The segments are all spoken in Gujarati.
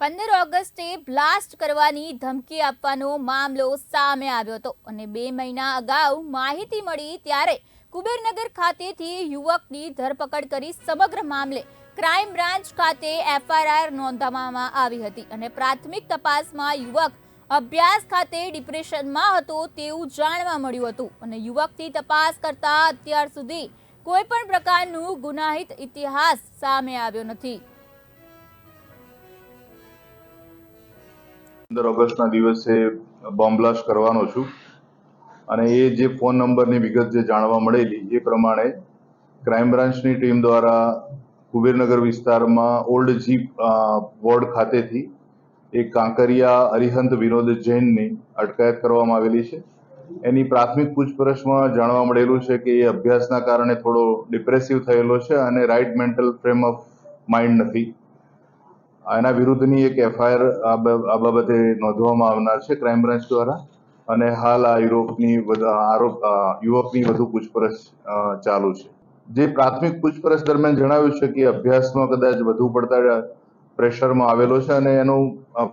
પંદર ઓગસ્ટે બ્લાસ્ટ કરવાની ધમકી આપવાનો મામલો સામે આવ્યો હતો અને બે મહિના અગાઉ માહિતી મળી ત્યારે કુબેરનગર ખાતેથી યુવકની ધરપકડ કરી સમગ્ર મામલે ક્રાઇમ બ્રાન્ચ ખાતે એફઆઈઆર નોંધવામાં આવી હતી અને પ્રાથમિક તપાસમાં યુવક અભ્યાસ ખાતે ડિપ્રેશનમાં હતો તેવું જાણવા મળ્યું હતું અને યુવકની તપાસ કરતા અત્યાર સુધી કોઈ પણ પ્રકારનું ગુનાહિત ઇતિહાસ સામે આવ્યો નથી. પંદર ઓગસ્ટના દિવસે બોમ્બ બ્લાસ્ટ કરવાનો છું. અને એ જે ફોન નંબરની વિગત જે જાણવા મળેલી, એ પ્રમાણે ક્રાઇમ બ્રાન્ચની ટીમ દ્વારા કુબેરનગર વિસ્તારમાં ઓલ્ડ જીપ વોર્ડ ખાતેથી એક કાંકરિયા અરિહંત વિનોદ જૈનની અટકાયત કરવામાં આવેલી છે. એની પ્રાથમિક પૂછપરછમાં જાણવા મળેલું છે કે એ અભ્યાસના કારણે થોડો ડિપ્રેસિવ થયેલો છે અને right mental frame of mind નથી. એના વિરુદ્ધની એક એફઆઈઆર આ બાબતે નોંધવામાં આવનાર છે ક્રાઇમ બ્રાન્ચ દ્વારા. અને હાલ આ યુરોપની આરોપ યુવકની વધુ પૂછપરછ ચાલુ છે. જે પ્રાથમિક પૂછપરછ દરમિયાન જણાવ્યું છે કે અભ્યાસમાં કદાચ વધુ પડતા પ્રેશરમાં આવેલો છે અને એનું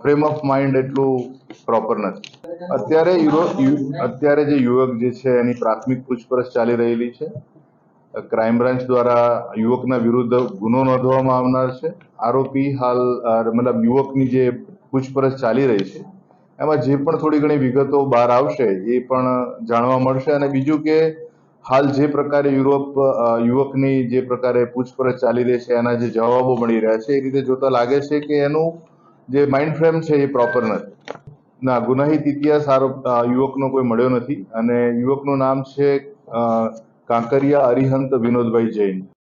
ફ્રેમ ઓફ માઇન્ડ એટલું પ્રોપર નથી. અત્યારે યુરો અત્યારે જે યુવક જે છે એની પ્રાથમિક પૂછપરછ ચાલી રહેલી છે. ક્રાઇમ બ્રાન્ચ દ્વારા યુવકના વિરુદ્ધ ગુનો નોંધવામાં આવનાર છે. આરોપી હાલ મતલબ યુવકની જે પૂછપરછ ચાલી રહી છે, એમાં જે પણ થોડી ઘણી વિગતો બહાર આવશે, એ પણ જાણવા મળશે. અને બીજું કે, હાલ જે પ્રકારે યુરોપ યુવકની જે પ્રકારે પૂછપરછ ચાલી રહી છે, એના જે જવાબો મળી રહ્યા છે, એ રીતે જોતા લાગે છે કે એનું જે માઇન્ડ ફ્રેમ છે એ પ્રોપર નથી. ના, ગુનાહિત ઇતિહાસ આરોપ યુવકનો કોઈ મળ્યો નથી. અને યુવકનું નામ છે અ, કાંકરિયા અરિહંત વિનોદભાઈ જૈન